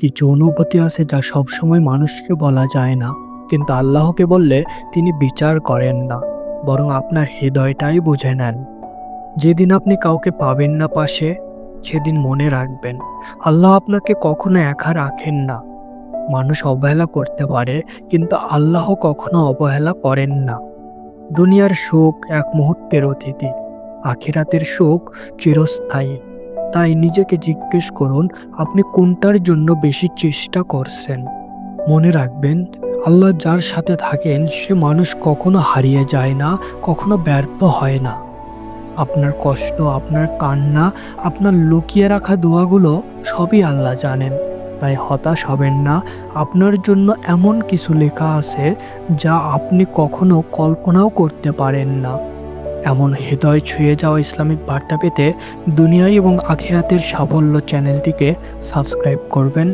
কিছু অনুভূতি আছে যা সবসময় মানুষকে বলা যায় না। কিন্তু আল্লাহকে বললে তিনি বিচার করেন না, বরং আপনার হৃদয়টাই বুঝে নেন। যেদিন আপনি কাউকে পাবেন না পাশে, সেদিন মনে রাখবেন, আল্লাহ আপনাকে কখনো একা রাখেন না। মানুষ অবহেলা করতে পারে, কিন্তু আল্লাহ কখনো অবহেলা করেন না। দুনিয়ার সুখ এক মুহূর্তের অতিথি আখিরাতের সুখ চিরস্থায়ী। তাই নিজেকে জিজ্ঞেস করুন, আপনি কোনটার জন্য বেশি চেষ্টা করছেন? মনে রাখবেন, আল্লাহ যার সাথে থাকেন, সে মানুষ কখনো হারিয়ে যায় না, কখনো ব্যর্থ হয় না। আপনার কষ্ট, আপনার কান্না, আপনার লুকিয়ে রাখা দোয়াগুলো সবই আল্লাহ জানেন। তাই হতাশ হবেন না, আপনার জন্য এমন কিছু লেখা আছে, যা আপনি কখনো কল্পনাও করতে পারেন না। এমন হৃদয় ছুঁয়ে যাওয়া ইসলামিক বার্তা পেতে দুনিয়ায় এবং আখিরাতের সাফল্য চ্যানেলটিকে সাবস্ক্রাইব করবেন।